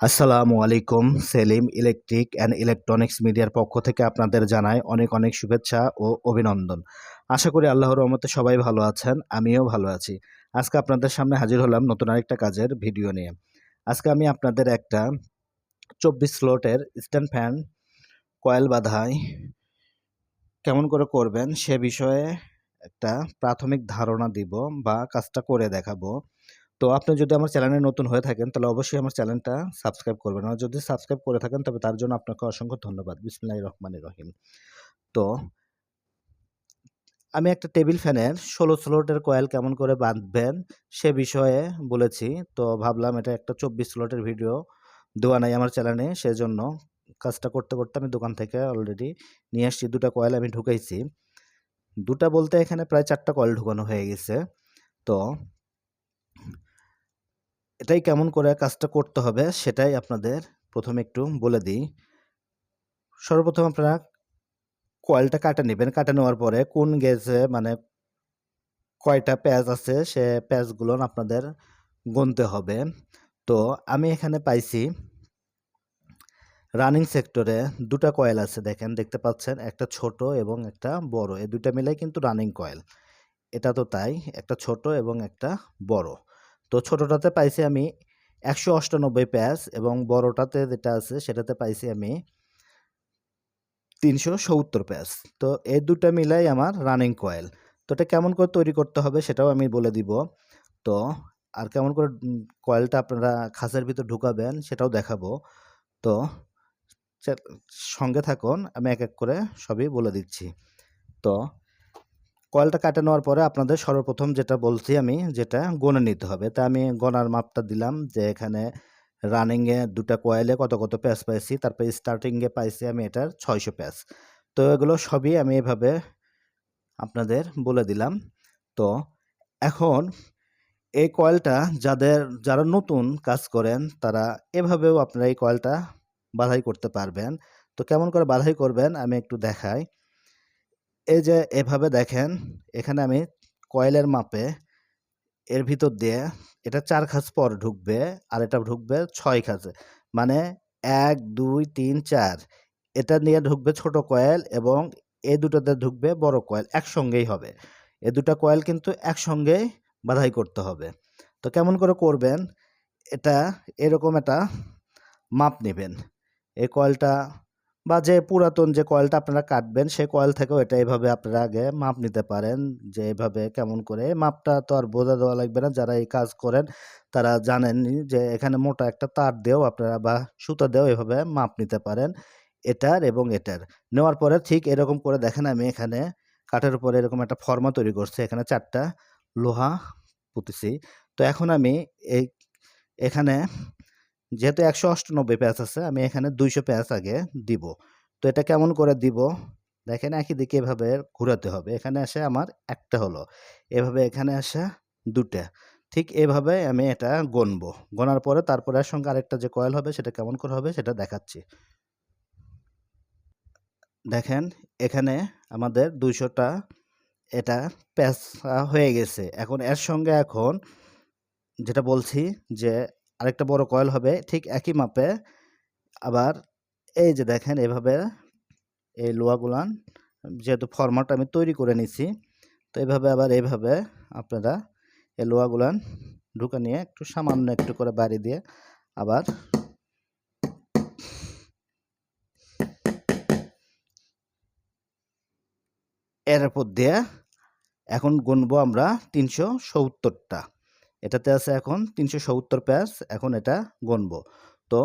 আসসালামু আলাইকুম, Selim electric and electronics মিডিয়ার পক্ষ থেকে আপনাদের জানাই অনেক অনেক শুভেচ্ছা ও অভিনন্দন। আশা করি আল্লাহর রহমতে সবাই ভালো আছেন, আমিও ভালো আছি। আজকে আপনাদের সামনে হাজির হলাম নতুন আরেকটা কাজের ভিডিও নিয়ে। আজকে আমি আপনাদের একটা চব্বিশ স্লটের স্ট্যান্ড ফ্যান, কয়েল বাধাই কেমন করে করবেন সে বিষয়ে একটা প্রাথমিক ধারণা দিব বা কাজটা করে দেখাবো। তো আপনি যদি আমার চ্যানেলে নতুন হয়ে থাকেন, তাহলে অবশ্যই আমার চ্যানেলটা সাবস্ক্রাইব করবেন। আর যদি সাবস্ক্রাইব করে থাকেন, তবে তার জন্য আপনাকে অসংখ্য ধন্যবাদ। বিসমিল্লাহির রহমানির রহিম। তো আমি একটা টেবিল ফ্যানের ষোলো স্লটের কয়েল কেমন করে বাঁধবেন সে বিষয়ে বলেছি। তো ভাবলাম এটা একটা চব্বিশ স্লটের ভিডিও দেওয়া নাই আমার চ্যানেলে, সেজন্য কাজটা করতে করতে আমি দোকান থেকে অলরেডি নিয়ে আসছি। দুটা কয়েল আমি ঢুকাইছি। দুটা বলতে এখানে প্রায় চারটা কয়েল ঢুকানো হয়ে গেছে। তো এটাই কেমন করে কাজটা করতে হবে সেটাই আপনাদের প্রথমে একটু বলে দিই। সর্বপ্রথম আপনারা কয়েলটা কাটে নেবেন। কাটে নেওয়ার পরে কোন গেজে মানে কয়টা প্যাচ আছে সে প্যাচগুলো আপনাদের গুনতে হবে। তো আমি এখানে পাইছি রানিং সেক্টরে দুটা কয়েল আছে দেখেন, দেখতে পাচ্ছেন একটা ছোট এবং একটা বড়। এই দুটা মিলাই কিন্তু রানিং কয়েল। এটা তো তাই, একটা ছোট এবং একটা বড়। তো ছোটোটাতে পাইছি আমি একশো অষ্টানব্বই প্যাচ এবং বড়টাতে যেটা আছে সেটাতে পাইছি আমি তিনশো সত্তর প্যাচ। তো এই দুটা মিলাই আমার রানিং কয়েল তো এটা কেমন করে তৈরি করতে হবে সেটাও আমি বলে দিব। তো আর কেমন করে কয়েলটা আপনারা খাঁচের ভিতর ঢুকাবেন সেটাও দেখাবো। তো সঙ্গে থাকুন, আমি এক এক করে সবই বলে দিচ্ছি। তো কয়েলটা কাটে নেওয়ার পরে আপনাদের সর্বপ্রথম যেটা বলছি আমি, যেটা গনে নিতে হবে। তা আমি গনার মাপটা দিলাম যে এখানে রানিংয়ে দুটা কয়েলে কত কত প্যাচ পাইছি, তারপরে স্টার্টিংয়ে পাইছি আমি এটার ছয়শো প্যাচ। তো এগুলো সবই আমি এভাবে আপনাদের বলে দিলাম। তো এখন এই কয়েলটা যাদের, যারা নতুন কাজ করেন, তারা এভাবেও আপনারা এই কয়েলটা বাধাই করতে পারবেন। তো কেমন করে বাধাই করবেন আমি একটু দেখাই। এই যে এভাবে দেখেন, এখানে আমি কয়েলের মাপে এর ভিতর দিয়ে এটা চার খাঁজ পর ঢুকবে আর এটা ঢুকবে ছয় খাঁজে। মানে এক, দুই, তিন, চার। এটা নিয়ে ঢুকবে ছোট কয়েল এবং এই দুটোতে ঢুকবে বড় কয়েল একসঙ্গেই হবে। এ দুটা কয়েল কিন্তু একসঙ্গেই বাধাই করতে হবে। তো কেমন করে করবেন? এটা এরকম একটা মাপ নেবেন। এই কয়েলটা বা যে পুরাতন যে কয়েলটা আপনারা কাটবেন, সেই কয়েল থেকেও এটা এইভাবে আপনারা আগে মাপ নিতে পারেন, যে এইভাবে কেমন করে। মাপটা তো আর বোঝা দেওয়া লাগবে না, যারা এই কাজ করেন তারা জানেন যে এখানে মোটা একটা তার দিয়েও আপনারা বা সুতা দিয়েও এভাবে মাপ নিতে পারেন, এটার এবং এটার। নেওয়ার পরে ঠিক এরকম করে দেখেন, আমি এখানে কাঠের উপরে এরকম একটা ফর্মা তৈরি করছি, এখানে চারটা লোহা পুঁতেছি। তো এখন আমি এই, এখানে যেহেতু একশো অষ্টানব্বই প্যাচ আছে, আমি এখানে দুইশো প্যাচ আগে দিব। তো এটা কেমন করে দিব? দেখেন একই দিকে এভাবে ঘুরাতে হবে। এখানে এসে আমার একটা হলো। এভাবে এখানে আসে দুটা ঠিক এভাবে আমি এটা গনবো গোনার পরে তারপরে এর সঙ্গে আরেকটা যে কয়েল হবে, সেটা কেমন করে হবে সেটা দেখাচ্ছি। দেখেন এখানে আমাদের দুইশোটা এটা প্যাচ হয়ে গেছে। এখন এর সঙ্গে এখন যেটা বলছি যে আরেকটা বড় কয়েল হবে, ঠিক একই মাপে। আবার এই যে দেখেন এভাবে এই লোহাগুলান, যেহেতু ফরমাট আমি তৈরি করে নিছি, তো এইভাবে আবার এইভাবে আপনারা এই লোহাগুলান ঢুকে নিয়ে একটু সামান্য একটু করে বাড়ি দিয়ে আবার এর উপর দিয়ে এখন গুনবো আমরা তিনশো সত্তরটা। এটাতে আছে এখন তিনশো সত্তর প্যাচ, এখন এটা গনবো তো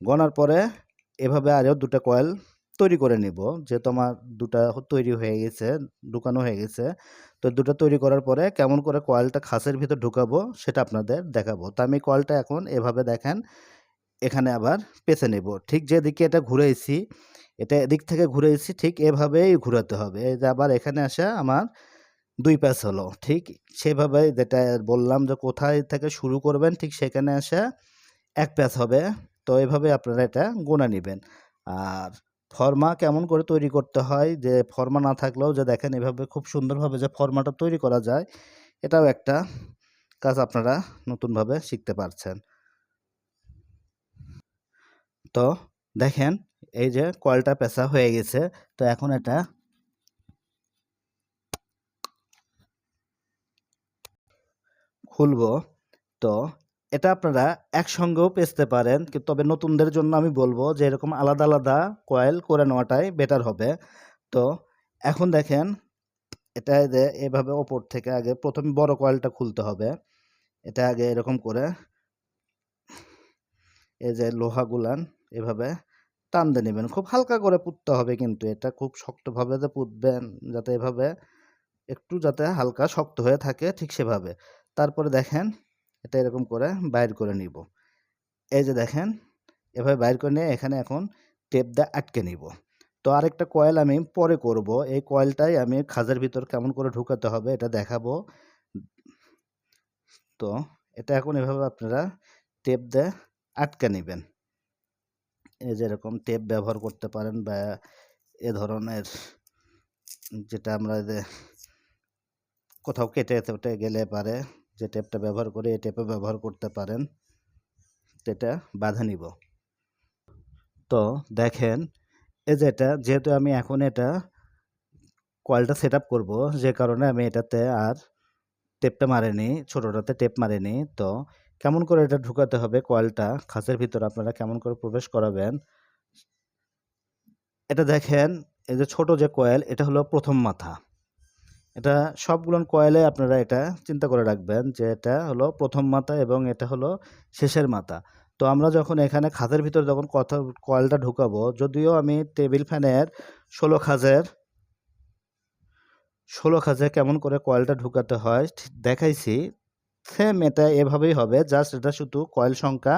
গনার পরে এভাবে আরও দুটা কয়েল তৈরি করে নিব। যেহেতু আমার দুটা তৈরি হয়ে গেছে, ঢুকানো হয়ে গেছে, তো দুটো তৈরি করার পরে কেমন করে কয়েলটা খাসের ভিতর ঢুকাবো সেটা আপনাদের দেখাবো। তো আমি কয়েলটা এখন এভাবে দেখেন, এখানে আবার পেছে নেব। ঠিক যেদিকে এটা ঘুরেছি, এটা এদিক থেকে ঘুরেছি, ঠিক এভাবেই ঘুরাতে হবে। এই যে আবার এখানে আসা আমার দুই প্যাচ হলো। ঠিক সেভাবে যেটা বললাম যে কোথায় থেকে শুরু করবেন, ঠিক সেখানে এসে এক প্যাচ হবে। তো এভাবে আপনারা এটা গোনা নেবেন। আর ফর্মা কেমন করে তৈরি করতে হয়, যে ফর্মা না থাকলেও যে দেখেন এভাবে খুব সুন্দরভাবে যে ফর্মাটা তৈরি করা যায়, এটাও একটা কাজ আপনারা নতুনভাবে শিখতে পারছেন। তো দেখেন, এই যে কয়েলটা পেঁচা হয়ে গেছে। তো এখন এটা খুলবো। তো এটা আপনারা একসঙ্গেও পেঁচতে পারেন। কিন্তু তবে নতুনদের জন্য আমি বলব যে, এরকম আলাদা আলাদা কয়েল করে নেওয়াটাই বেটার হবে। তো এখন দেখেন, এটা এভাবে ওপর থেকে আগে প্রথমে বড় কয়েলটা খুলতে হবে। এটা আগে এরকম করে এই যে লোহাগুলান এভাবে টান দিয়ে নেবেন। খুব হালকা করে পুঁততে হবে কিন্তু এটা। খুব শক্তভাবে যে পুঁতবেন, যাতে এভাবে একটু যাতে হালকা শক্ত হয়ে থাকে ঠিক সেভাবে। তারপরে দেখেন এটা এরকম করে বাইর করে নিব। এই যে দেখেন, এভাবে বাইর করে নিয়ে এখানে এখন টেপ দিয়ে আটকে নিব। তো আরেকটা কয়েল আমি পরে করব। এই কয়েলটাই আমি খাঁজের ভিতর কেমন করে ঢুকাতে হবে এটা দেখাবো। তো এটা এখন এভাবে আপনারা টেপ দিয়ে আটকে নেবেন। এই যে এরকম টেপ ব্যবহার করতে পারেন বা এ ধরনের যেটা আমরা কোথাও কেটে গেলে পারে যে টেপটা ব্যবহার করে, এই টেপে ব্যবহার করতে পারেন। এটা বাঁধা নিব। তো দেখেন, এই যে এটা, যেহেতু আমি এখন এটা কয়েলটা সেট আপ করব, যে কারণে আমি এটাতে আর টেপটা মারিনি, ছোটোটাতে টেপ মারিনি, তো কেমন করে এটা ঢুকাতে হবে কয়েলটা খাঁচের ভিতর আপনারা কেমন করে প্রবেশ করাবেন? এটা দেখেন, এই যে ছোট যে কয়েল এটা হলো প্রথম মাথা। এটা সবগুলো কয়েলে আপনারা এটা চিন্তা করে রাখবেন যে এটা হলো প্রথম মাথা এবং এটা হলো শেষের মাথা। তো আমরা যখন এখানে খাঁজের ভিতর যখন কথা কয়েলটা ঢুকাবো, যদিও আমি টেবিল ফ্যানের ষোলো খাঁজের, ষোলো খাঁজে কেমন করে কয়েলটা ঢুকাতে হয় দেখাইছি সেম এটা এভাবেই হবে জাস্ট এটা শুধু কয়েল সংখ্যা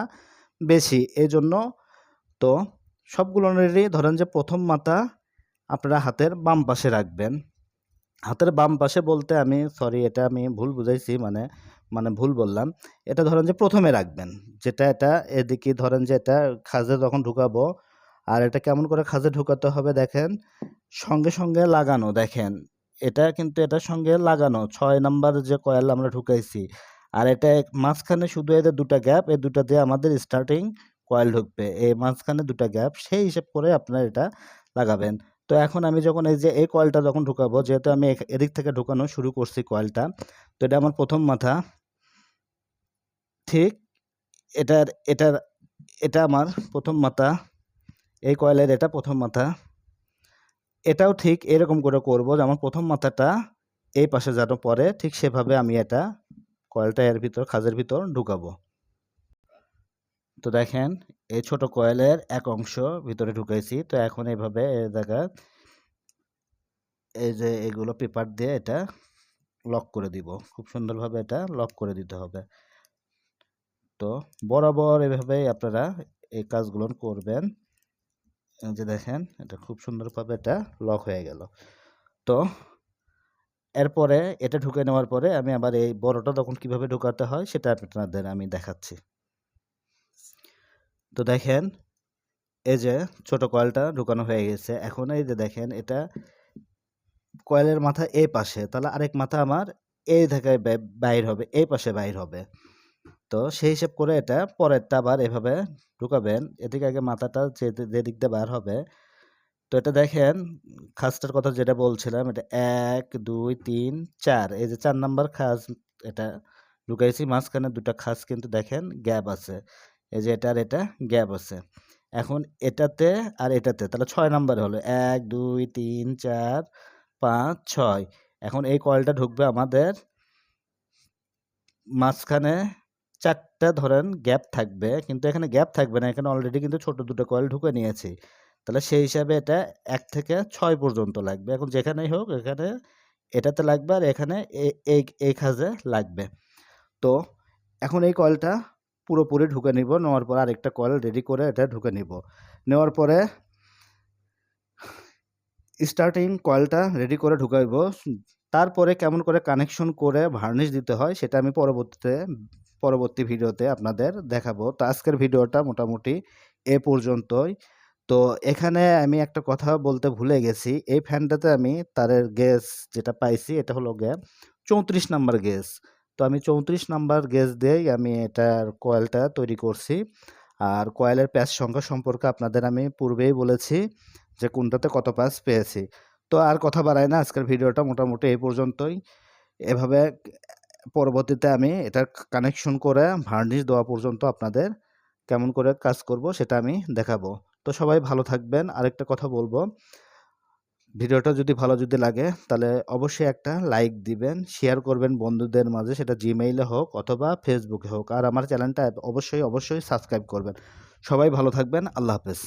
বেশি। এই জন্য তো সবগুলোরই ধরেন যে প্রথম মাথা আপনারা হাতের বাম পাশে রাখবেন। হাতের বাম পাশে বলতে আমি সরি এটা আমি ভুল বুঝাইছি মানে মানে ভুল বললাম। এটা ধরেন যে প্রথমে রাখবেন। যেটা, এটা, এদিকে ধরেন যে এটা খাজে যখন ঢুকাবো, আর এটা কেমন করে খাজে ঢুকাতে হবে দেখেন, সঙ্গে সঙ্গে লাগানো দেখেন। এটা কিন্তু এটার সঙ্গে লাগানো, ছয় নাম্বার যে কয়েল আমরা ঢুকাইছি। আর এটা মাঝখানে শুধু এদের দুটা গ্যাপ এই দুটা দিয়ে আমাদের স্টার্টিং কয়েল ঢুকবে। এই মাঝখানে দুটা গ্যাপ সেই হিসেব করে আপনার এটা লাগাবেন। তো এখন আমি যখন এই যে এই কয়েলটা যখন ঢুকাবো, যেহেতু আমি এদিক থেকে ঢুকানো শুরু করছি কয়েলটা, তো এটা আমার প্রথম মাথা। ঠিক এটার এটার, এটা আমার প্রথম মাথা, এই কয়েলের এটা প্রথম মাথা। এটাও ঠিক এরকম করে করব যে আমার প্রথম মাথাটা এই পাশে যেন পড়ে, ঠিক সেভাবে আমি এটা কয়েলটা এর ভিতর, খাজের ভিতর ঢুকাবো। তো দেখেন, এই ছোট কয়েলের এক অংশ ভিতরে ঢুকাইছি। তো এখন এইভাবে এই জায়গা, এই যে এগুলো পেপার দিয়ে এটা লক করে দিব। খুব সুন্দরভাবে এটা লক করে দিতে হবে। তো বরাবর এভাবেই আপনারা এই কাজগুলো করবেন। যে দেখেন, এটা খুব সুন্দরভাবে এটা লক হয়ে গেল। তো এরপরে এটা ঢুকে নেওয়ার পরে আমি আবার এই বড়টা তখন কীভাবে ঢুকাতে হয় সেটা আপনাদের আমি দেখাচ্ছি। তো দেখেন, এই যে ছোট কয়েলটা ঢুকানো হয়ে গেছে। এখন এই যে দেখেন, এটা কয়েলের মাথা এই পাশে, তাহলে আরেক মাথা আমার এই বে- বাইর হবে, এই পাশে বাইর হবে। তো সেই হিসেব করে এটা পরেরটা আবার এভাবে ঢুকাবেন, এদিকে আগে মাথাটা যে যে দিক দিয়ে বার হবে। তো এটা দেখেন, খাসটার কথা যেটা বলছিলাম, এটা এক, দুই, তিন, চার, এই যে চার নাম্বার খাস, এটা ঢুকাইছি, মাঝখানে দুটো খাস কিন্তু দেখেন গ্যাপ আছে। এই যে এটা আর এটা গ্যাপ আছে। এখন এটাতে আর এটাতে, তাহলে ছয় নাম্বারে হলো এক, দুই, তিন, চার, পাঁচ, ছয়। এখন এই কয়েলটা ঢুকবে আমাদের মাঝখানে চারটা ধরেন গ্যাপ থাকবে, কিন্তু এখানে গ্যাপ থাকবে না, এখানে অলরেডি কিন্তু ছোট দুটো কয়েল ঢুকে নিয়েছি। তাহলে সেই হিসাবে এটা এক থেকে ছয় পর্যন্ত লাগবে। এখন যেখানেই হোক এখানে এটাতে লাগবে আর এখানে এই খাজে লাগবে। তো এখন এই কয়েলটা পুরোপুরি ঢুকে নিব, নেওয়ার পরে আরেকটা কয়েল রেডি করে এটা ঢুকে নিব। নেওয়ার পরে স্টার্টিং কয়েলটা রেডি করে ঢুকাইব। তারপরে কেমন করে কানেকশন করে ভার্নিশ দিতে হয় সেটা আমি পরবর্তীতে, পরবর্তী ভিডিওতে আপনাদের দেখাবো। তো আজকের ভিডিওটা মোটামুটি এ পর্যন্তই। তো এখানে আমি একটা কথা বলতে ভুলে গেছি। এই ফ্যানটাতে আমি তারের গ্যাস যেটা পাইছি, এটা হলো গ্যাস চৌত্রিশ নাম্বার গ্যাস তো আমি চৌত্রিশ নাম্বার গ্যাস দিয়েই আমি এটার কয়েলটা তৈরি করছি। আর কয়েলের প্যাচ সংখ্যা সম্পর্কে আপনাদের আমি পূর্বেই বলেছি যে কোনটাতে কত প্যাচ পেয়েছি। তো আর কথা বাড়াই না, আজকের ভিডিওটা মোটামুটি এই পর্যন্তই। এভাবে পরবর্তীতে আমি এটা কানেকশন করে ভার্নিশ দেওয়া পর্যন্ত আপনাদের কেমন করে কাজ করব সেটা আমি দেখাবো। তো সবাই ভালো থাকবেন। আরেকটা কথা বলব ভিডিওটা যদি ভালো যদি লাগে, তাহলে অবশ্যই একটা লাইক দিবেন শেয়ার করবেন বন্ধুদের মাঝে, সেটা জিমেইলে হোক অথবা ফেসবুকে হোক। আর আমার চ্যানেলটা অবশ্যই অবশ্যই সাবস্ক্রাইব করবেন। সবাই ভালো থাকবেন, আল্লাহ হাফেজ।